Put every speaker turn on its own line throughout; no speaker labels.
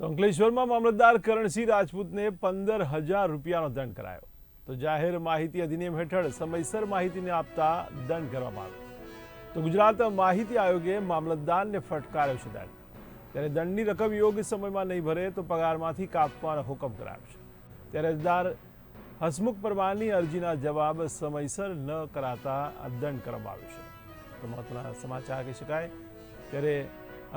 તો અંકલેશ્વરમાં મામલતદાર કરણસિંહ રાજપૂતને પંદર હજાર રૂપિયાનો દંડ કરાયો. તો જાહેર માહિતી અધિનિયમ હેઠળ સમયસર માહિતીને આપતા દંડ કરવામાં આવ્યો. તો ગુજરાત માહિતી આયોગે મામલતદારને ફટકાર્યો છે દંડ. ત્યારે દંડની રકમ યોગ્ય સમયમાં નહીં ભરે તો પગારમાંથી કાપવાનો હુકમ કરાયો છે. ત્યારે અરજદાર હસમુખ પરમારની અરજીના જવાબ સમયસર ન કરાતા દંડ કરવામાં આવ્યો છે. તો મહત્વના સમાચાર કહી શકાય. ત્યારે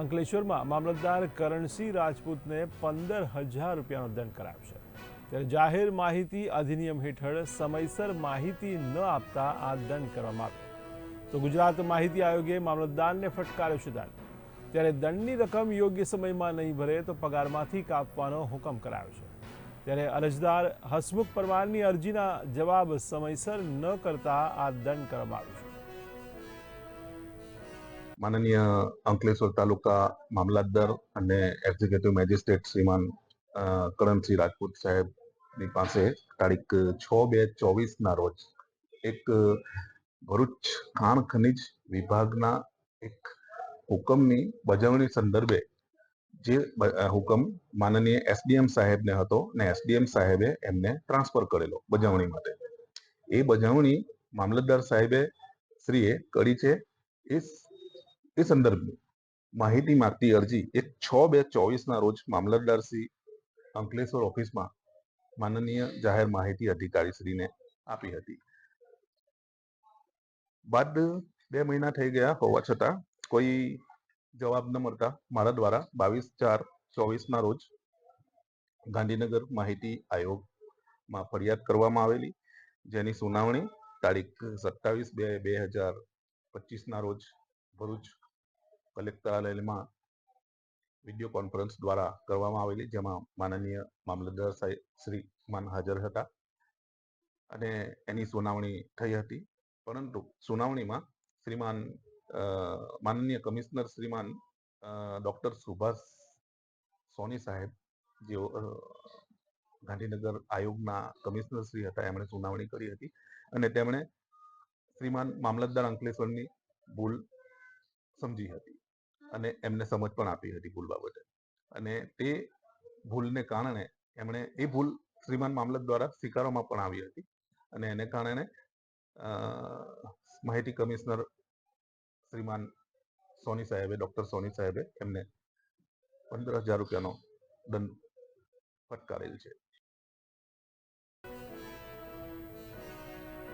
અંકલેશ્વરમાં મામલતદાર કરણસિંહ રાજપૂતને પંદર હજાર રૂપિયાનો દંડ કરાયો છે. ત્યારે જાહેર માહિતી અધિનિયમ હેઠળ સમયસર માહિતી ન આપતા આ દંડ કરવામાં આવ્યો. તો ગુજરાત માહિતી આયોગે મામલતદારને ફટકાર્યો છે દંડ. ત્યારે દંડની રકમ યોગ્ય સમયમાં નહીં ભરે તો પગારમાંથી કાપવાનો હુકમ કરાયો છે. ત્યારે અરજદાર હસમુખ પરમારની અરજીના જવાબ સમયસર ન કરતા આ દંડ કરવામાં આવ્યો છે.
માનનીય અંકલેશ્વર તાલુકા મામલતદાર અને એક્ઝિક્યુટિવ મેજિસ્ટ્રેટ શ્રીમાન કરણસિંહ રાજપૂત સાહેબની પાસે તારીખ છ બે ચોવીસના રોજ એક ભરૂચ ખાણ ખનિજ વિભાગના એક હુકમની બજાવણી સંદર્ભે જે હુકમ માનનીય એસડીએમ સાહેબને હતો ને એસડીએમ સાહેબે એમને ટ્રાન્સફર કરેલો બજવણી માટે. એ બજવણી મામલતદાર સાહેબે શ્રીએ કરી છે. એ સ- એ સંદર્ભની માહિતી માંગતી અરજી એક છ બે ચોવીસના રોજ મામલતદાર શ્રી અંકલેશ્વર ઓફિસમાં માનનીય જાહેર માહિતી અધિકારી શ્રીને આપી હતી. બાદ બે મહિના થઈ ગયા હોવા છતાં કોઈ જવાબ ન મળતા મારા દ્વારા બાવીસ ચાર ચોવીસના રોજ ગાંધીનગર માહિતી આયોગમાં ફરિયાદ કરવામાં આવેલી, જેની સુનાવણી તારીખ સત્તાવીસ બે બે હજાર પચીસના રોજ ભરૂચ કલેક્ટરાલયમાં વીડિયો કોન્ફરન્સ દ્વારા કરવામાં આવેલી, જેમાં માનનીય મામલતદાર સાહેબ શ્રી માન હાજર હતા અને એની સુનાવણી થઈ હતી. પરંતુ સુનાવણીમાં શ્રીમાન માનનીય કમિશનર શ્રીમાન ડોક્ટર સુભાષ સોની સાહેબ, જેઓ ગાંધીનગર આયોગના કમિશનર શ્રી હતા, એમણે સુનાવણી કરી હતી અને તેમણે શ્રીમાન મામલતદાર અંકલેશ્વરની ભૂલ સમજી હતી. અને એમને સમજ પણ આપી હતી ભૂલ બાબતે. અને તે ભૂલને કારણે એમણે એ ભૂલ શ્રીમાન મામલત દ્વારા સ્વીકારવામાં પણ આવી હતી. અને એને કારણે માહિતી કમિશનર શ્રીમાન સોની સાહેબે, ડોક્ટર સોની સાહેબે એમને પંદર હજાર રૂપિયાનો દંડ ફટકારેલ છે.